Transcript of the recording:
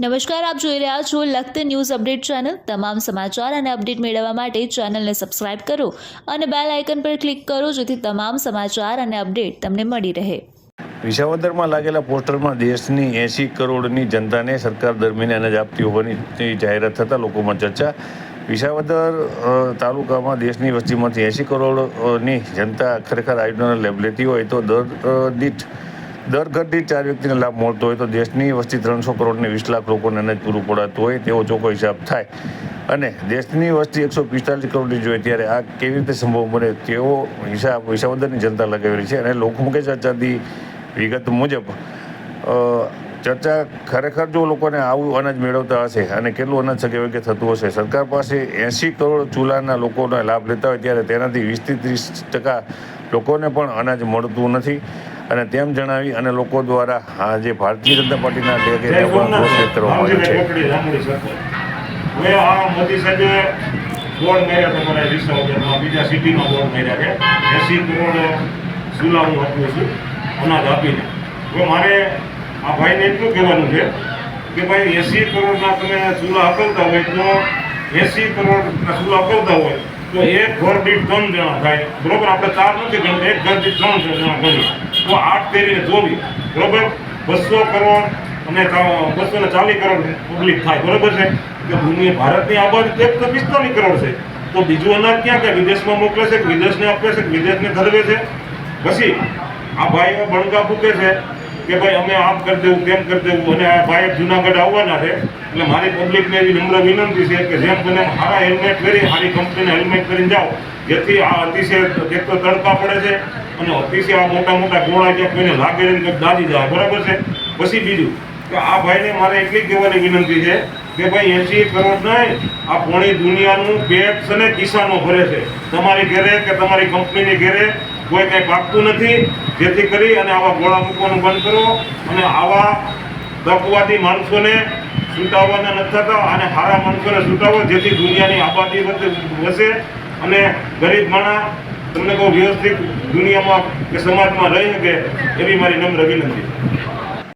નમસ્કાર, આપ જોઈ રહ્યા છો લખત ન્યૂઝ અપડેટ ચેનલ. તમામ સમાચાર અને અપડેટ મેળવવા માટે ચેનલને સબસ્ક્રાઇબ કરો અને બેલ આઇકન પર ક્લિક કરો જેથી તમામ સમાચાર અને અપડેટ તમને મળી રહે. વિસાવદરમાં લાગેલા પોસ્ટરમાં દેશની એંસી કરોડની જનતાને સરકાર દરમિયાન અનાજ આપતી હોવાની જાહેરાત થતાં લોકોમાં ચર્ચા. વિસાવદર તાલુકામાં દેશની વસ્તીમાંથી એંસી કરોડની જનતા ખરેખર આયોજનનો લેબ લેતી હોય તો દર દીઠ દર ઘરથી ચાર વ્યક્તિને લાભ મળતો હોય તો દેશની વસ્તી ત્રણસો કરોડને વીસ લાખ લોકોને અનાજ પૂરું પડાતું હોય તેવો ચોખ્ખો હિસાબ થાય. અને દેશની વસ્તી એકસો પિસ્તાલીસ કરોડની જોઈએ ત્યારે આ કેવી રીતે સંભવ બને તેવો હિસાબ વિસાવદરની જનતા લગાવેલી છે અને લોકમુખે ચર્ચાથી વિગત મુજબ ચર્ચા ખરેખર જો લોકોને આવું અનાજ મેળવતા હશે અને કેટલું અનાજ શકે વગે થતું હશે, સરકાર પાસે એંસી કરોડ ચૂલાના લોકોને લાભ લેતા હોય ત્યારે તેનાથી વીસથી ત્રીસ ટકા લોકોને પણ અનાજ મળતું નથી. અને તેમ જણાવી અને લોકો દ્વારા આ જે ભારતીય જનતા પાર્ટીના પણ કરવામાં આવ્યો છે. બોર્ડ માર્યા તમારા વિસાવદરમાં બીજા સિટીમાં બોર્ડ માર્યા છે. એસી કરોડ ચૂલા હું આપું છું અનાજ આપીને. હવે મારે આ ભાઈને એટલું કહેવાનું છે કે ભાઈ એસી કરોડના તમે ચૂલા અપાવતા હોય તો એસી કરોડના ચૂલા અપાવતા હોય તો એક ઘર દીઠ ત્રણ જણા થાય. બરોબર? આપણે ચાર નથી ગણતા એક ઘર દીઠ ત્રણ જણા ગણીએ. તો આઠ તેરીને જોવી બરોબર? બસો કરોડ અને બસો ને ચાલીસ કરોડ પબ્લિક થાય. બરોબર છે? કે દુનિયા ભારતની આબાદી તો પિસ્તાલીસ કરોડ છે. તો બીજું અનાજ ક્યાં ક્યાં વિદેશમાં મોકલે છે વિદેશને આપે છે વિદેશને ધરવે છે? પછી આ ભાઈઓ બણગા ફૂકે છે. કે ભાઈ અમે આમ કરી દેવું, તેમ કરી દેવું, અને આ ભાઈ જુનાગઢ આવવાના છે, એટલે મારી પબ્લિકને એવી નમ્ર વિનંતી છે કે જેમ તમે સારા હેલ્મેટ પહેરી સારી કંપનીના હેલ્મેટ કરીને જાઓ, જેથી આ અતિશય એક તો તડકા પડે છે, અને અતિશય આ મોટા મોટા ગોળા જે કોઈને લાગે કંઈક દાજી જાય. બરાબર છે? પછી બીજું કે આ ભાઈને મારે એટલી જ કહેવાની વિનંતી છે કે ભાઈ એસી કરોડ નહીં, આ પોણી દુનિયાનું પેટ છે ને કિસાનો ભરે છે. તમારી ઘેરે કે તમારી કંપનીની ઘરે કોઈ કંઈ પાકતું નથી. જેથી કરી અને આવા ગોળા મૂકવાનું બંધ કરો અને આવા તકવાદી માણસોને છૂટાવવાના નથી થતા અને સારા માણસોને છૂટાવો જેથી દુનિયાની આબાદી વસે અને ગરીબ માણસ, તમને બહુ વ્યવસ્થિત દુનિયામાં કે સમાજમાં રહી શકે, એવી મારી નમ્ર વિનંતી.